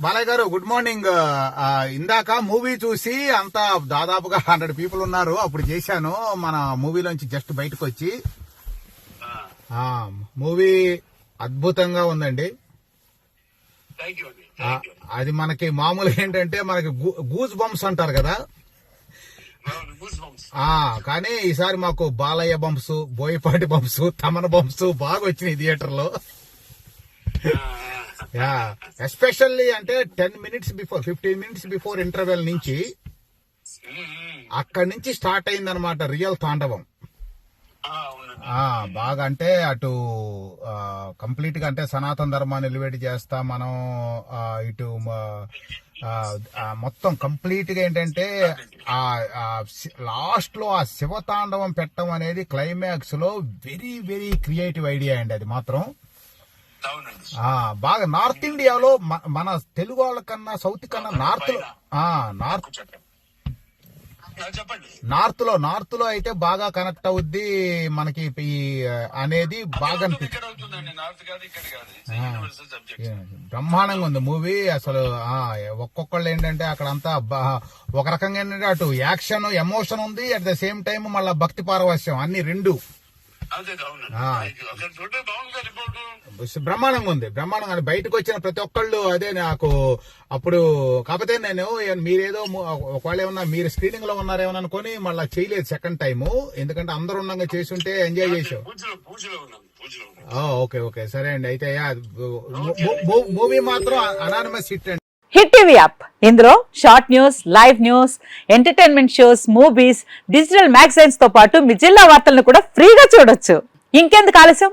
బాలయ్య గారు good morning. ఇందాక movie చూసి అంతా దాదాపుగా హండ్రెడ్ పీపుల్ ఉన్నారు. అప్పుడు చేశాను. మన మూవీలోంచి జస్ట్ బయటకు వచ్చి మూవీ అద్భుతంగా ఉందండి. అది మనకి మామూలుగా ఏంటంటే మనకి గూజ్ బంప్స్ అంటారు కదా. కానీ ఈసారి మాకు Balayya bumps Boyapati bumps Thaman bumps బాగా వచ్చినాయి థియేటర్లో యా ఎస్పెషల్లీ అంటే ten minutes before fifteen minutes before interval నుంచి అక్కడి నుంచి స్టార్ట్ అయిందనమాట రియల్ తాండవం. బాగా అంటే అటు కంప్లీట్గా అంటే సనాతన ధర్మాన్ని ఎలివేట్ చేస్తా మనం ఇటు మొత్తం కంప్లీట్గా ఏంటంటే ఆ లాస్ట్లో ఆ శివతాండవం పెట్టడం అనేది క్లైమాక్స్లో వెరీ వెరీ క్రియేటివ్ ఐడియా అండి అది మాత్రం. బాగా నార్త్ ఇండియాలో మన తెలుగు వాళ్ళకన్నా సౌత్ కన్నా నార్త్లో నార్త్ నార్త్లో నార్త్లో అయితే బాగా కనెక్ట్ అవుద్ది మనకి అనేది బాగా బ్రహ్మాండంగా ఉంది మూవీ. అసలు ఒక్కొక్కళ్ళు ఏంటంటే అక్కడ అంతా ఒక రకంగా ఏంటంటే అటు యాక్షన్ ఎమోషన్ ఉంది. అట్ ద సేమ్ టైం మళ్ళీ భక్తి పారవశ్యం. అన్ని రెండు. బ్రహ్మాండంగా ఉంది. బ్రహ్మాండంగా ఉంది. బయటకు వచ్చిన ప్రతి ఒక్కళ్ళు అదే నాకు అప్పుడు కాకపోతే నేను మీరేదో ఒకవేళ ఏమన్నా మీరు స్క్రీనింగ్లో ఉన్నారేమో అనుకొని మళ్ళీ చేయలేదు సెకండ్ టైము ఎందుకంటే అందరూ ఉండగా చేసి ఉంటే ఎంజాయ్ చేసావు పూజలో పూజలో ఉన్నాం పూజలో ఉన్నాం. ఆ, ఓకే ఓకే. సరే అండి. అయితే మూవీ మాత్రం అనానిమస్ హిట్ అండి. Hit TV app. ఇందులో short news live news entertainment shows movies digital మ్యాగజైన్స్తో పాటు మీ జిల్లా వార్తలను కూడా ఫ్రీగా చూడొచ్చు. ఇంకెందుకు ఆలస్యం?